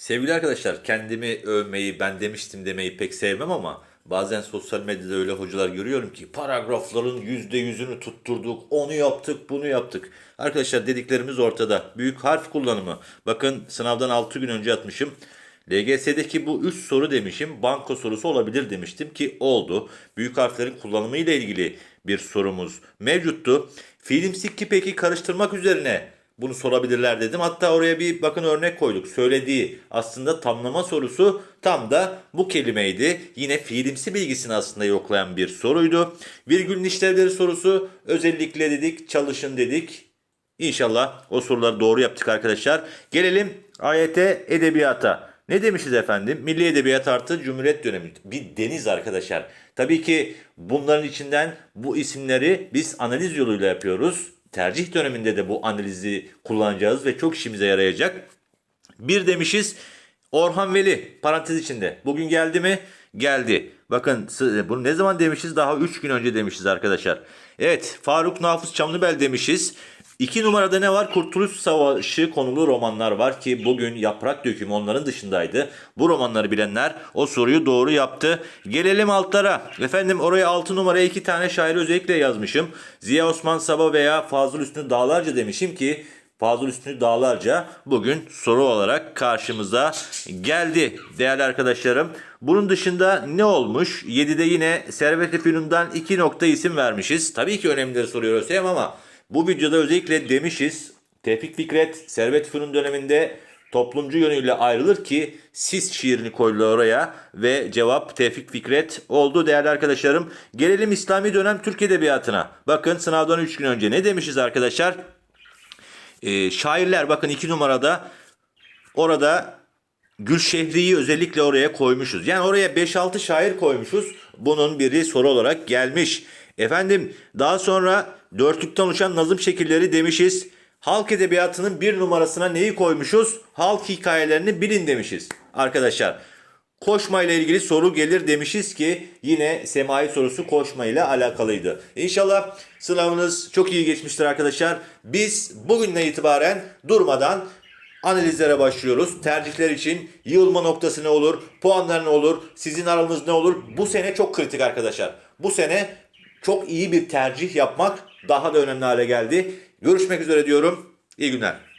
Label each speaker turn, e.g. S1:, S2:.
S1: Sevgili arkadaşlar kendimi övmeyi ben demiştim demeyi pek sevmem ama bazen sosyal medyada öyle hocalar görüyorum ki paragrafların yüzde yüzünü tutturduk, onu yaptık, bunu yaptık. Arkadaşlar dediklerimiz ortada. Büyük harf kullanımı. Bakın sınavdan 6 gün önce atmışım. LGS'deki bu 3 soru demişim. Banko sorusu olabilir demiştim ki oldu. Büyük harflerin kullanımı ile ilgili bir sorumuz mevcuttu. Filmsik ki peki karıştırmak üzerine bunu sorabilirler dedim. Hatta oraya bir bakın örnek koyduk. Söylediği aslında tamlama sorusu tam da bu kelimeydi. Yine fiilimsi bilgisini aslında yoklayan bir soruydu. Virgülün işlevleri sorusu özellikle dedik, çalışın dedik. İnşallah o soruları doğru yaptık arkadaşlar. Gelelim AYT edebiyata. Ne demişiz efendim? Milli Edebiyat artı Cumhuriyet dönemi. Bir deniz arkadaşlar. Tabii ki bunların içinden bu isimleri biz analiz yoluyla yapıyoruz. Tercih döneminde de bu analizi kullanacağız ve çok işimize yarayacak. Bir demişiz Orhan Veli parantez içinde. Bugün geldi mi? Geldi. Bakın bunu ne zaman demişiz? Daha 3 gün önce demişiz arkadaşlar. Evet Faruk Nafız Çamlıbel demişiz. 2 numarada ne var? Kurtuluş Savaşı konulu romanlar var ki bugün Yaprak Dökümü onların dışındaydı. Bu romanları bilenler o soruyu doğru yaptı. Gelelim altlara. Efendim oraya 6 numaraya 2 tane şair özellikle yazmışım. Ziya Osman Sabah veya Fazıl Üstü Dağlarca demişim ki Fazıl Üstü Dağlarca bugün soru olarak karşımıza geldi değerli arkadaşlarım. Bunun dışında ne olmuş? 7'de yine Servet-i Fünun'dan 2 nokta isim vermişiz. Tabii ki önemlileri soruyor ÖSYM ama bu videoda özellikle demişiz. Tevfik Fikret Servet-i Fünun döneminde toplumcu yönüyle ayrılır ki siz şiirini koydular oraya ve cevap Tevfik Fikret oldu değerli arkadaşlarım. Gelelim İslami dönem Türk Edebiyatı'na. Bakın sınavdan 3 gün önce ne demişiz arkadaşlar? Ee, şairler bakın 2 numarada orada Gülşehri'yi özellikle oraya koymuşuz. Yani oraya 5-6 şair koymuşuz. Bunun biri soru olarak gelmiş. Efendim daha sonra dörtlükten oluşan nazım şekilleri demişiz. Halk edebiyatının bir numarasına neyi koymuşuz? Halk hikayelerini bilin demişiz. Arkadaşlar koşma ile ilgili soru gelir demişiz ki yine semai sorusu koşma ile alakalıydı. İnşallah sınavınız çok iyi geçmiştir arkadaşlar. Biz bugünden itibaren durmadan analizlere başlıyoruz. Tercihler için yığılma noktası ne olur, puanlar ne olur, sizin aranız ne olur? Bu sene çok kritik arkadaşlar. Bu sene çok iyi bir tercih yapmak daha da önemli hale geldi. Görüşmek üzere diyorum. İyi günler.